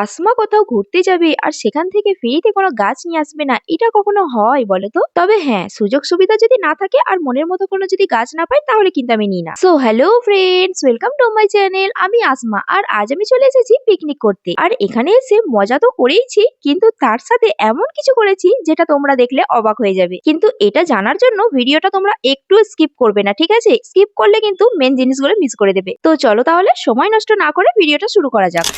আসমা কোথাও ঘুরতে যাবে আর সেখান থেকে ফ্রিতে কোনো গাছ নিয়ে আসবে না, এটা কখনো হয় বলো তো? তবে হ্যাঁ সুযোগ সুবিধা যদি না থাকে আর মনের মতো কোনো যদি গাছ না পাই, তাহলে কিন্তু আমি নিই না। So hello friends welcome to my channel আমি আসমা আর আজ আমি চলে এসেছি পিকনিক করতে। আর এখানে এসে মজা তো করেইছি, কিন্তু তার সাথে এমন কিছু করেছি যেটা তোমরা দেখলে অবাক হয়ে যাবে। কিন্তু এটা জানার জন্য ভিডিওটা তোমরা একটু স্কিপ করবে না, ঠিক আছে? স্কিপ করলে কিন্তু মেন জিনিসগুলো মিস করে দেবে। তো চলো তাহলে, সময় নষ্ট না করে ভিডিওটা শুরু করা যাক।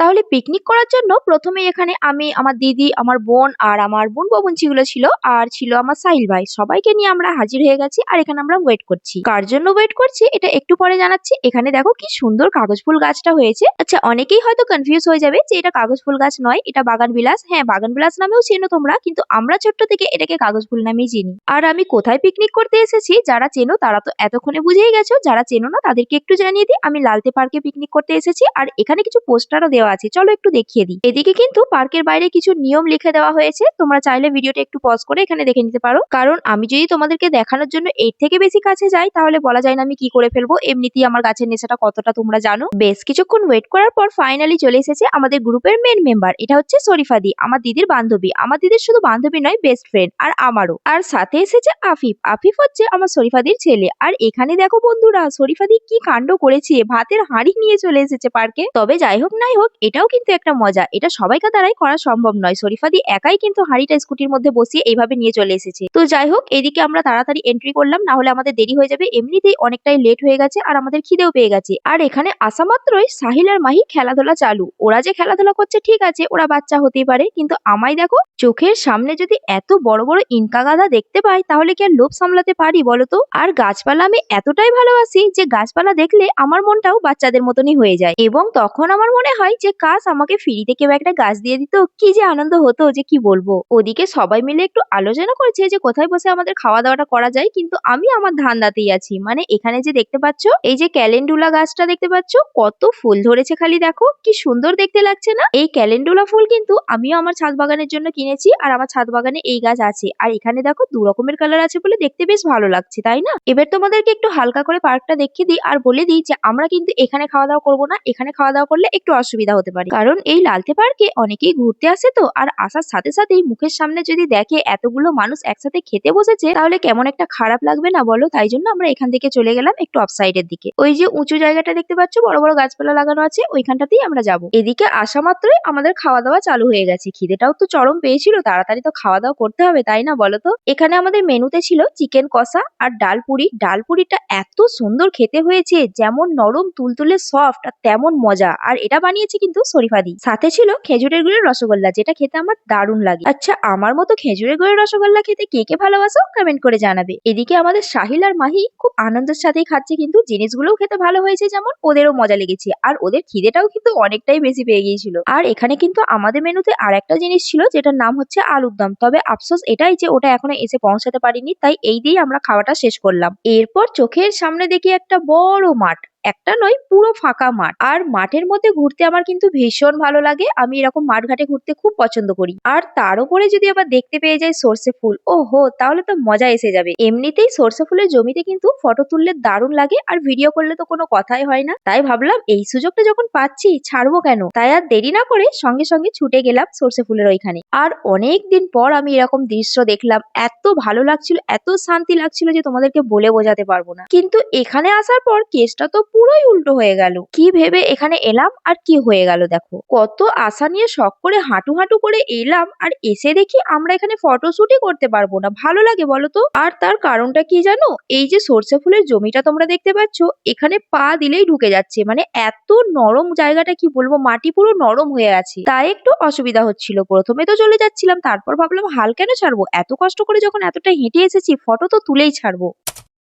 তাহলে পিকনিক করার জন্য প্রথমে এখানে আমি আমার দিদি, আমার বোন আর আমার বোনগুলো ছিল আর ছিল আমার সাহিল ভাই। সবাইকে নিয়ে আমরা হাজির হয়ে গেছি আর এখানে আমরা ওয়েট করছি। কার জন্য ওয়েট করছি এটা একটু পরে জানাচ্ছি। এখানে দেখো কি সুন্দর কাগজ ফুল গাছটা হয়েছে। আচ্ছা অনেকেই হয়তো কনফিউজ হয়ে যাবে যে এটা কাগজ ফুল গাছ নয়, এটা বাগান বিলাস। হ্যাঁ বাগান বিলাস নামেও চেনো তোমরা, কিন্তু আমরা ছোট্ট থেকে এটাকে কাগজ ফুল নামেই চিনি। আর আমি কোথায় পিকনিক করতে এসেছি যারা চেনো তারা তো এতক্ষণে বুঝেই গেছো, যারা চেনো না তাদেরকে একটু জানিয়ে দিই। আমি লালতে পার্কে পিকনিক করতে এসেছি আর এখানে কিছু পোস্টারও দেওয়া আছে, চলো একটু দেখিয়ে দিই। এদিকে কিন্তু পার্কের বাইরে কিছু নিয়ম লিখে দেওয়া হয়েছে, তোমরা চাইলে ভিডিওটা একটু পজ করে এখানে দেখে নিতে পারো। কারণ আমি যদি তোমাদেরকে দেখানোর জন্য এর থেকে বেশি কাছে যাই, তাহলে বলা যায় না আমি কি করে ফেলব, এমনিতেই আমার গাছের নেশাটা কতটা তোমরা জানো। বেশ, কিছুক্ষণ ওয়েট করার পর ফাইনালি চলে এসেছে আমাদের গ্রুপের মেন মেম্বার এটা হচ্ছে শরীফাদি, আমার দিদির বান্ধবী। আমার দিদির শুধু বান্ধবী নয় বেস্ট ফ্রেন্ড আর আমারও। আর সাথে এসেছে আফিফ। আফিফ হচ্ছে আমার শরীফাদির ছেলে। আর এখানে দেখো বন্ধুরা, শরীফাদি কি কাণ্ড করেছে, ভাতের হাঁড়ি নিয়ে চলে এসেছে পার্কে। তবে যাই হোক, নাই হোক এটাও কিন্তু একটা মজা। এটা সবাইকার দ্বারাই করা সম্ভব নয়। শরীফাদি একাই কিন্তু হাঁড়িটা স্কুটির মধ্যে বসিয়ে এইভাবে নিয়ে চলে এসেছে। তো যাই হোক, এদিকে আমরা তাড়াতাড়ি এন্ট্রি করলাম, না হলে আমাদের দেরি হয়ে যাবে। এমনিতেই অনেকটাই লেট হয়ে গেছে আর আমাদের খিদেও পেয়ে গেছে। আর এখানে আসা মাত্রই সাহিল আর মাহি খেলাধুলা চালু। ওরা যে খেলাধুলা করছে, ঠিক আছে, ওরা বাচ্চা হতেই পারে। কিন্তু আমায় দেখো, চোখের সামনে যদি এত বড় বড় ইনকা গাদা দেখতে পাই, তাহলে কি আর লোভ সামলাতে পারি বলতো আর গাছপালা আমি এতটাই ভালোবাসি যে গাছপালা দেখলে আমার মনটাও বাচ্চাদের মতনই হয়ে যায়। এবং তখন আমার মনে হয় যে কাজ আমাকে ফ্রিতে কেউ একটা গাছ দিয়ে দিত, কি যে আনন্দ হতো যে কি বলব। ওদিকে সবাই মিলে একটু আলোচনা করেছে যে কোথায় বসে আমাদের খাওয়া দাওয়াটা করা যায়, কিন্তু আমি আমার ধান্দাতেই আছি। মানে এখানে যে দেখতে পাচ্ছ, এই যে ক্যালেন্ডুলা গাছটা দেখতে পাচ্ছ, কত ফুল ধরেছে খালি দেখো, কি সুন্দর দেখতে লাগছে না? এই ক্যালেন্ডুলা ফুল কিন্তু আমিও আমার ছাদ বাগানের জন্য কিনেছি আর আমার ছাদ বাগানে এই গাছ আছে। আর এখানে দেখো দু রকমের কালার আছে বলে দেখতে বেশ ভালো লাগছে, তাই না? এবার তোমাদেরকে একটু হালকা করে পার্কটা দেখিয়ে দিই আর বলে দিই যে আমরা কিন্তু এখানে খাওয়া দাওয়া করব না, এখানে খাওয়া দাওয়া করলে একটু অসুবিধা হতে পারে। কারণ এই লালতে পার্কে অনেকেই ঘুরতে আসে তো, আর আসার সাথে সাথেই মুখের সামনে যদি দেখে এতগুলো মানুষ একসাথে খেতে বসেছে, তাহলে কেমন একটা খারাপ লাগবে না বলো? তাই জন্য আমরা এখান থেকে চলে গেলাম একটু অফ সাইডের দিকে। ওই যে উঁচু জায়গাটা দেখতে পাচ্ছ, বড় বড় গাছপালা লাগানো আছে, ওইখানটাতেই আমরা যাব। এদিকে আসা মাত্রই আমাদের খাওয়া দাওয়া চালু হয়ে গেছে। খিদেটাও তো চরম পেয়েছিল, তাড়াতাড়ি তো খাওয়া দাওয়া করতে হবে, তাই না বলো তো? এখানে আমাদের মেনুতে ছিল চিকেন কষা আর ডাল পুরি। ডাল পুরিটা এত সুন্দর খেতে হয়েছে, যেমন নরম তুলতুলে সফট আর তেমন মজা। আর এটা বানিয়েছে কিন্তু শরীফাদি সাথে ছিল খেজুরের গুড়ের রসগোল্লা, যেটা খেতে আমার দারুণ লাগে। আচ্ছা আমার মতো খেজুরের গুড়ের রসগোল্লা খেতে কে কে ভালোবাসো? কমেন্ট করে জানাবে। এদিকে আমাদের সাহিল আর মাহি খুব আনন্দের সাথেই খাচ্ছে, কিন্তু জিনিসগুলোও খেতে ভালো হয়েছে যেমন ওদেরও মজা লেগেছে, আর ওদের খিদেটাও কিন্তু অনেকটাই বেশি পেয়ে গিয়েছিল। আর এখানে কিন্তু আমাদের মেনুতে আর একটা জিনিস ছিল, যেটার নাম হচ্ছে আলুর দম। তবে আফসোস এটাই যে ওটা এখনও এসে পৌঁছাতে পারিনি, তাই এই দিয়েই আমরা খাওয়াটা শেষ করলাম। এরপর চোখের সামনে দেখি একটা বড় মাঠ। একটা নয়, পুরো ফাঁকা মাঠ। আর মাঠের মধ্যে ঘুরতে আমার কিন্তু ভীষণ ভালো লাগে। আমি এরকম মাঠ ঘাটে ঘুরতে খুব পছন্দ করি। আর তার উপরে যদি আবার দেখতে পেয়ে যাই সর্ষে ফুল ও হো তাহলে তো মজা এসে যাবে। এমনিতেই সর্ষে ফুলের জমিতে কিন্তু ফটো তুললে দারুণ লাগে আর ভিডিও করলে তো কোনো কথাই হয় না। তাই ভাবলাম এই সুযোগটা যখন পাচ্ছি, ছাড়বো কেন? তাই আর দেরি না করে সঙ্গে সঙ্গে ছুটে গেলাম সর্ষে ফুলের ওইখানে। আর অনেক দিন পর আমি এরকম দৃশ্য দেখলাম। এত ভালো লাগছিল, এত শান্তি লাগছিল যে তোমাদেরকে বলে বোঝাতে পারব না। কিন্তু এখানে আসার পর কেসটা তো পুরোই উল্টো হয়ে গেল। কি ভেবে এখানে এলাম আর কি হয়ে গেল দেখো। কত আশা নিয়ে শখ করে হাঁটু হাঁটু করে এলাম আর এসে দেখি আমরা এখানে ফটোশুটই করতে পারব না। ভালো লাগে বলো তো? আর তার কারণটা কি জানো? এই যে সর্ষে ফুলের জমিটা তোমরা দেখতে পাচ্ছ, এখানে পা দিলেই ঢুকে যাচ্ছে। মানে এত নরম জায়গাটা কি বলব? মাটি পুরো নরম হয়ে আছে। তাই একটু অসুবিধা হচ্ছিল। প্রথমে তো চলে যাচ্ছিলাম, তারপর ভাবলাম হাল কেন ছাড়বো? এত কষ্ট করে যখন এতটা হেঁটে এসেছি ফটো তো তুলেই ছাড়বো।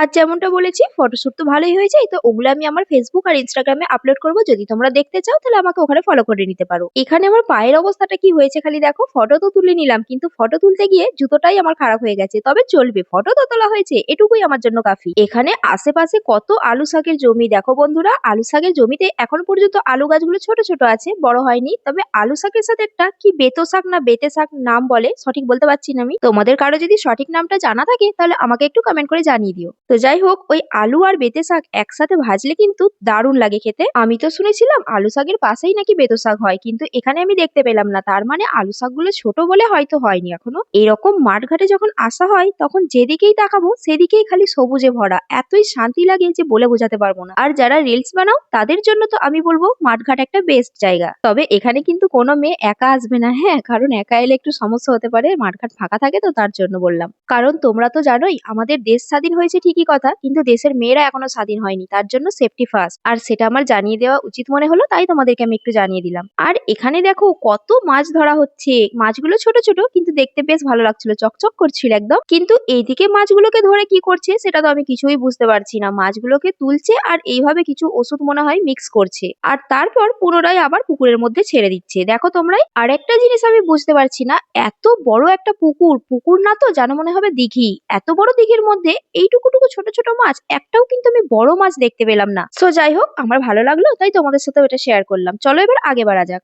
আর যেমনটা বলেছি ফটোশ্যুট তো ভালোই হয়েছে তো ওগুলো আমি আমার ফেসবুক আর ইনস্টাগ্রামে আপলোড করব। যদি তোমরা দেখতে চাও, তাহলে আমাকে ওখানে ফলো করে নিতে পারো। এখানে আমার পায়ের অবস্থাটা কি হয়েছে খালি দেখো। ফটো তো তুলে নিলাম, কিন্তু ফটো তুলতে গিয়ে জুতোটাই আমার খারাপ হয়ে গেছে। তবে চলবে ফটো তো তোলা হয়েছে, এটুকুই আমার জন্য কাফি। এখানে আশেপাশে কত আলু শাকের জমি দেখো বন্ধুরা। আলু শাকের জমিতে এখন পর্যন্ত আলু গাছগুলো ছোট ছোট আছে, বড় হয়নি। তবে আলু শাকের সাথে একটা কি বেতো শাক না বেতে শাক নাম বলে, সঠিক বলতে পারছি না আমি। তোমাদের কারও যদি সঠিক নামটা জানা থাকে, তাহলে আমাকে একটু কমেন্ট করে জানিয়ে দিও। তো যাই হোক, ওই আলু আর বেতে শাক একসাথে ভাজলে কিন্তু দারুণ লাগে খেতে। আমি তো শুনেছিলাম আলু শাকের পাশেই নাকি বেতো শাক হয়, কিন্তু এখানে আমি দেখতে পেলাম না। তার মানে আলু শাকগুলো ছোট বলে হয়তো হয়নি এখনও। এরকম মাঠঘাটে যখন আসা হয়, তখন যেদিকেই তাকাবো, সেদিকেই খালি সবুজে ভরা। এতই শান্তি লাগে যে বলে বোঝাতে পারব না। আর যারা রিলস বানাও, তাদের জন্য তো আমি বলব, মাঠঘাট একটা বেস্ট জায়গা। তবে এখানে কিন্তু কোনো মেয়ে একা আসবে না হ্যাঁ? কারণ একা এলে একটু সমস্যা হতে পারে, মাঠঘাট ফাঁকা থাকে তো তার জন্য বললাম। কারণ তোমরা তো জানোই, আমাদের দেশ স্বাধীন হয়েছে ঠিকই কথা, কিন্তু দেশের মেয়েরা এখনও স্বাধীন হয়নি, তার জন্য সেফটি ফার্স্ট আর সেটা আমার জানিয়ে দেওয়া উচিত মনে হলো, তাই তোমাদেরকে আমি একটু জানিয়ে দিলাম। আর এখানে দেখো কত মাছ ধরা হচ্ছে, মাছগুলো ছোট ছোট, কিন্তু দেখতে বেশ ভালো লাগছিল, চকচক করছিল একদম। কিন্তু এইদিকে মাছগুলোকে ধরে কি করছে, সেটা তো আমি কিছুই বুঝতে পারছি না। মাছগুলোকে তুলছে আর এইভাবে কিছু ওষুধ মনে হয় মিক্স করছে। আর তারপর পুনরায় আবার পুকুরের মধ্যে ছেড়ে দিচ্ছে। দেখো তোমরাই আর একটা জিনিস আমি বুঝতে পারছি না, এত বড় একটা পুকুর পুকুর না তো জানো মনে হবে দিঘি, এত বড় দিঘির মধ্যে এইটুকুটুকু ছোট ছোট মাছ, একটাও কিন্তু আমি বড় মাছ দেখতে পেলাম না। সো যাই হোক, আমার ভালো লাগল, তাই তোমাদের সাথে এটা শেয়ার করলাম। চলো এবার আগে বাড়া যাক।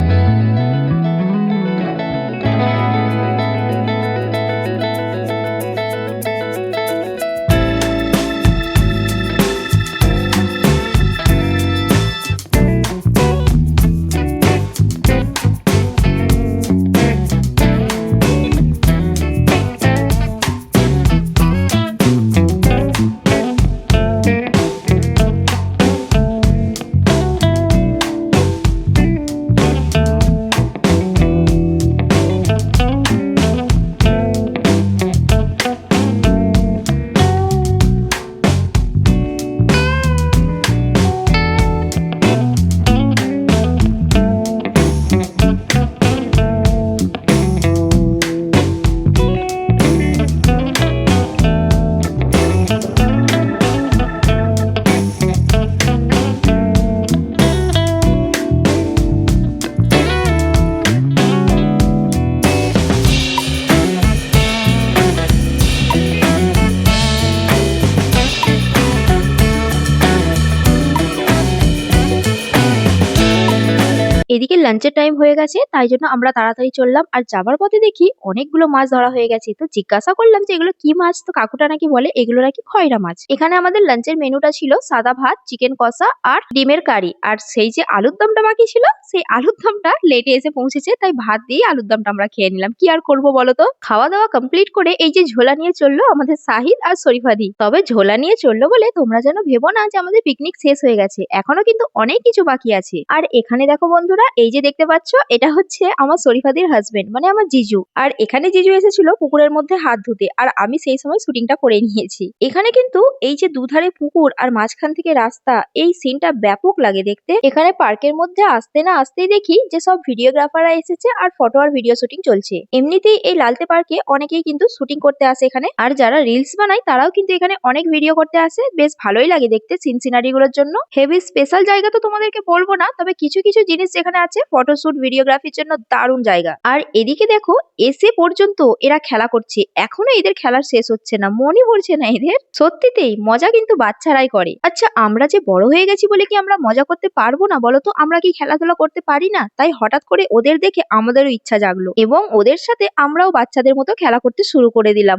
এদিকে লাঞ্চের টাইম হয়ে গেছে, তাই জন্য আমরা তাড়াতাড়ি চললাম। আর যাবার পথে দেখি অনেকগুলো মাছ ধরা হয়ে গেছে। তো জিজ্ঞাসা করলাম যে, এগুলো কি মাছ? তো কাকুটা নাকি বলে, এগুলো নাকি খয়রা মাছ। এখানে আমাদের লাঞ্চের মেনুটা ছিল সাদা ভাত চিকেন কষা আর ডিমের কারি। আর সেই যে আলুর দমটা বাকি ছিল, সেই আলুর দমটা লেটে এসে পৌঁছেছে, তাই ভাত দিয়ে আলুর দমটা আমরা খেয়ে নিলাম। কি আর করব বলো তো? খাওয়া দাওয়া কমপ্লিট করে এই যে ঝোলা নিয়ে চলল আমাদের সাহিদ আর শরীফাদি তবে ঝোলা নিয়ে চলল বলে তোমরা যেন ভেবো না যে আমাদের পিকনিক শেষ হয়ে গেছে। এখনও কিন্তু অনেক কিছু বাকি আছে। আর এখানে দেখো বন্ধুরা, এই যে দেখতে পাচ্ছ, এটা হচ্ছে আমার শরীফাদির হাজবেন্ড মানে আমার জিজু। আর এখানে জিজু এসেছিল পুকুরের মধ্যে হাত ধুতে, আর আমি সেই সময় শুটিংটা করে নিয়েছি। এখানে কিন্তু এই যে দুধারে পুকুর আর মাঝখান থেকে রাস্তা, এই সিনটা ব্যাপক লাগে দেখতে। এখানে পার্কের মধ্যে আসতে না আসতেই দেখি যে সব ভিডিওগ্রাফাররা এসেছে আর ফটো আর ভিডিও শুটিং চলছে। এমনিতেই এই লালতে পার্কে অনেকেই কিন্তু শুটিং করতে আসে এখানে, আর যারা রিলস বানায় তারাও কিন্তু এখানে অনেক ভিডিও করতে আসে। বেশ ভালোই লাগে দেখতে সিন সিনারি গুলোর জন্য। হেভি স্পেশাল জায়গা তো তোমাদেরকে বলব না, তবে কিছু কিছু জিনিস যেখানে আছে ফটোশুট, ভিডিওগ্রাফির জন্য দারুণ জায়গা। আর এদিকে দেখো, এসে পর্যন্ত এরা খেলা করছে। এখনও এদের খেলার শেষ হচ্ছে না, মনই ভরছে না এদের। সত্যিতেই মজা কিন্তু বাচ্চারাই করে। আচ্ছা আমরা যে বড় হয়ে গেছি বলে কি আমরা মজা করতে পারব না? বলতো আমরা কি খেলাধুলা করতে পারি না? তাই হঠাৎ করে ওদের দেখে আমাদেরও ইচ্ছা জাগলো। এবং ওদের সাথে আমরাও বাচ্চাদের মতো খেলা করতে শুরু করে দিলাম।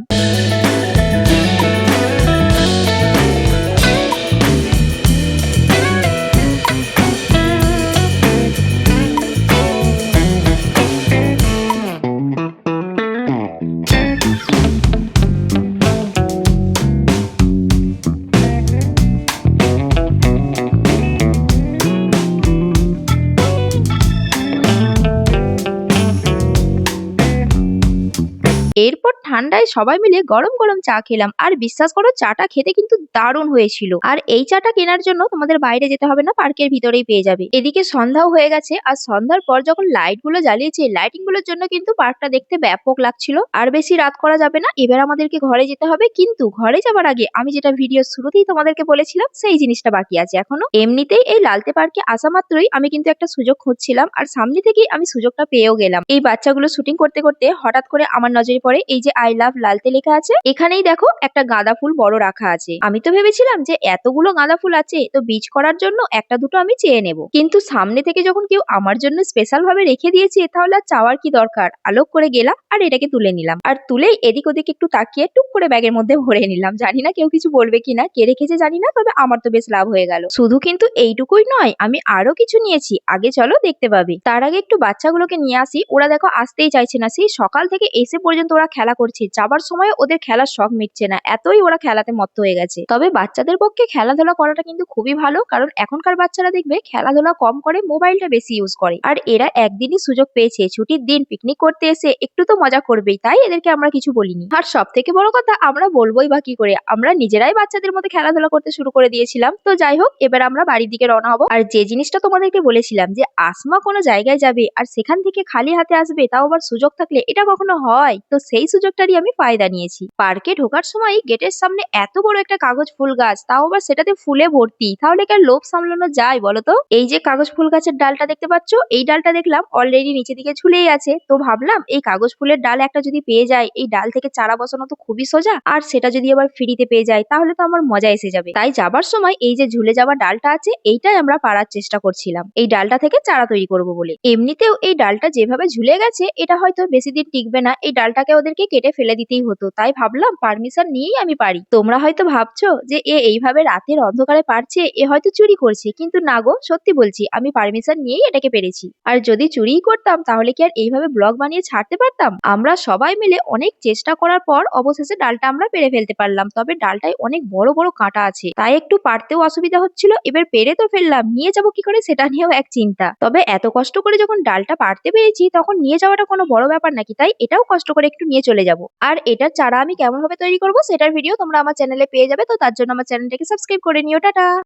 ঠান্ডায় সবাই মিলে গরম গরম চা খেলাম। আর বিশ্বাস করো, চাটা খেতে কিন্তু দারুণ হয়েছিল। আর এই চাটা কেনার জন্য তোমাদের বাইরে যেতে হবে না, পার্কের ভিতরেই পেয়ে যাবে। এদিকে সন্ধ্যাও হয়ে গেছে, আর সন্ধ্যার পর যখন লাইটগুলো জ্বালিয়েছে লাইটিংগুলোর জন্য কিন্তু পার্কটা দেখতে ব্যাপক লাগছিল। আর বেশি রাত করা যাবে না, এবার আমাদেরকে ঘরে যেতে হবে। কিন্তু ঘরে যাবার আগে আমি যেটা ভিডিও শুরুতেই তোমাদেরকে বলেছিলাম, সেই জিনিসটা বাকি আছে এখনও। এমনিতেই এই লালতে পার্কে আসা মাত্রই আমি কিন্তু একটা সুযোগ খুঁজছিলাম, আর সামনে থেকেই আমি সুযোগটা পেয়েও গেলাম। এই বাচ্চাগুলো শুটিং করতে করতে হঠাৎ করে আমার নজরে পড়ে, এই যে আই লাভ লালতে লেখা আছে। এখানেই দেখো একটা গাঁদা ফুল বড় রাখা আছে। আমি তো ভেবেছিলাম যে এতগুলো গাঁদা ফুল আছে, তো বীজ করার জন্য একটা দুটো আমি চেয়ে নেব। কিন্তু সামনে থেকে যখন কেউ আমার জন্য স্পেশাল ভাবে রেখে দিয়েছে, তাহলে আর চাওয়ার কি দরকার? আলোক করে গেলাম আর এটাকে তুলে নিলাম। আর তুলেই এদিক ওদিক একটু তাকিয়ে টুক করে ব্যাগের মধ্যে ভরে নিলাম। জানি না কেউ কিছু বলবে কিনা, কে রেখেছে জানি না, তবে আমার তো বেশ লাভ হয়ে গেল। শুধু কিন্তু এইটুকুই নয়, আমি আরও কিছু নিয়েছি। আগে চলো দেখতে পাবে। তার আগে একটু বাচ্চাগুলোকে নিয়ে আসি। ওরা দেখো আসতেই চাইছে না। সেই সকাল থেকে এসে পর্যন্ত ওরা খেলা করছে। যাবার সময় ওদের খেলার শখ মিটছে না। এতই ওরা খেলাতে মত্ত হয়ে গেছে। তবে বাচ্চাদের পক্ষে খেলাধুলা করাটা কিন্তু খুবই ভালো, কারণ এখনকার বাচ্চারা দেখবে খেলাধুলা কম করে মোবাইলটা বেশি ইউজ করে। আর এরা একদিনই সুযোগ পেয়েছে। ছুটির দিন পিকনিক করতে এসে একটু তো মজা করবেই, তাই এদেরকে আমরা কিছু বলিনি। আর সব থেকে বড় কথা, আমরা বলবোই বা কি করে? আমরা নিজেরাই বাচ্চাদের মধ্যে খেলাধুলা করতে শুরু করে দিয়েছিলাম। তো যাই হোক, এবার আমরা বাড়ির দিকে রওনা হব। আর যে জিনিসটা তোমাদেরকে বলেছিলাম যে আসমা কোনো জায়গায় যাবে আর সেখান থেকে খালি হাতে আসবে, তাও আবার সুযোগ থাকলে এটা কখনো হয়? তো সেই সুযোগটারই আমি ফায়দা নিয়েছি। পার্কে ঢোকার সময় গেটের সামনে এত বড় একটা কাগজ ফুল গাছ, তাও আবার সেটাতে ফুলে ভর্তি। তাহলে কি আর লোভ সামলানো যায় বলো তো? এই যে কাগজ ফুল গাছের ডালটা দেখতে পাচ্ছ, এই ডালটা দেখলাম অলরেডি নিচে দিকে ঝুলেই আছে। তো ভাবলাম, এই কাগজ ফুলের ডাল একটা যদি পেয়ে যায় এই ডাল থেকে চারা বসানো তো খুবই সোজা, আর সেটা যদি আবার ফ্রিতে পেয়ে যায় তাহলে তো আমার মজা এসে যাবে। তাই যাবার সময় এই যে ঝুলে যাওয়া ডালটা আছে, এইটাই আমরা পাড়ার চেষ্টা করছিলাম। এই ডালটা থেকে চারা তৈরি করব বলে। এমনিতেও এই ডালটা যেভাবে ঝুলে গেছে, এটা হয়তো বেশি দিন টিকবে না। এই ডালটাকে ওদেরকে কেটে ফেলে দিতেই হতো। তাই ভাবলাম পারমিশন নিয়েই আমি পারি। তোমরা হয়তো ভাবছ যে এ এইভাবে রাতের অন্ধকারে পারছে, এ হয়তো চুরি করছে, কিন্তু না গো, সত্যি বলছি, আমি পারমিশন নিয়েই এটাকে পেরেছি। আর যদি চুরিই করতাম, তাহলে কি আর এইভাবে ব্লগ বানিয়ে ছাড়তে পারতাম? আমরা সবাই মিলে অনেক চেষ্টা করার পর অবশেষে ডালটা আমরা পেরে ফেলতে পারলাম, তবে ডালটায় অনেক বড় বড় কাঁটা আছে। তাই একটু পারতেও অসুবিধা হচ্ছিল, এবার পেরে তো ফেললাম, নিয়ে যাব কি করে সেটা নিয়েও এক চিন্তা। তবে এত কষ্ট করে যখন ডালটা পারতে পেরেছি, তখন নিয়ে যাওয়াটা কোনো বড় ব্যাপার নাকি? তাই এটাও কষ্ট করে একটু নিয়ে চলে যাব। আর এটার চারা আমি কেমন ভাবে তৈরি করব, সেটার ভিডিও তোমরা আমার চ্যানেলে পেয়ে যাবে, তো তার জন্য আমার চ্যানেলটাকে সাবস্ক্রাইব করে নিও, টাটা!